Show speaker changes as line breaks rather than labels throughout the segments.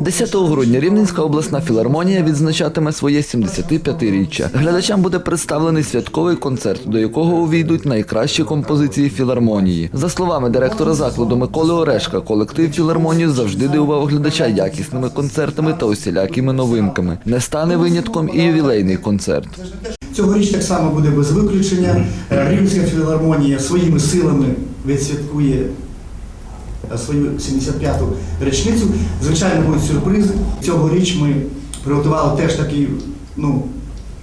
10 грудня Рівненська обласна філармонія відзначатиме своє 75-річчя. Глядачам буде представлений святковий концерт, до якого увійдуть найкращі композиції філармонії. За словами директора закладу Миколи Орешка, колектив філармонії завжди дивував глядача якісними концертами та усілякими новинками. Не стане винятком і ювілейний концерт.
Цьогоріч так само буде без виключення. Е, Рівненська філармонія своїми силами відсвяткує свою 75-ту річницю. Звичайно, будуть сюрпризи. Цьогоріч ми приготували теж такий, ну,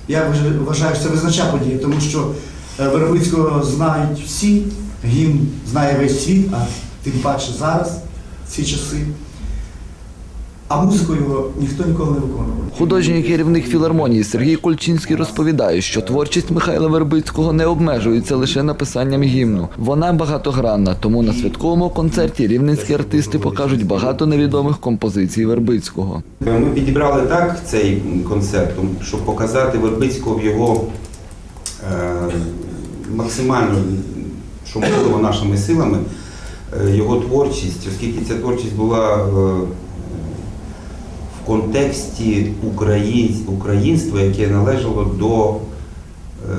я вваж- вважаю, що це визнача подія, тому що е, Вербицького знають всі, гімн знає весь світ, а тим паче зараз, ці часи. А музику його ніхто ніколи не виконував.
Художній керівник філармонії Сергій Кульчинський розповідає, що творчість Михайла Вербицького не обмежується лише написанням гімну. Вона багатогранна, тому на святковому концерті рівненські артисти покажуть багато невідомих композицій Вербицького.
Ми підібрали так цей концерт, щоб показати Вербицького в його е, максимально, що можливо нашими силами, е, його творчість, оскільки ця творчість була е, контексті українства, яке належало до е,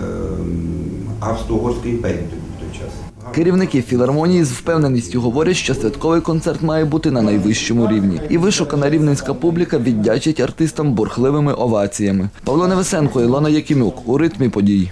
Австро-Угорської імперії в той час.
Керівники філармонії з впевненістю говорять, що святковий концерт має бути на найвищому рівні, і вишукана рівненська публіка віддячить артистам бурхливими оваціями. Павло Невесенко, Ілона Якимюк у ритмі подій.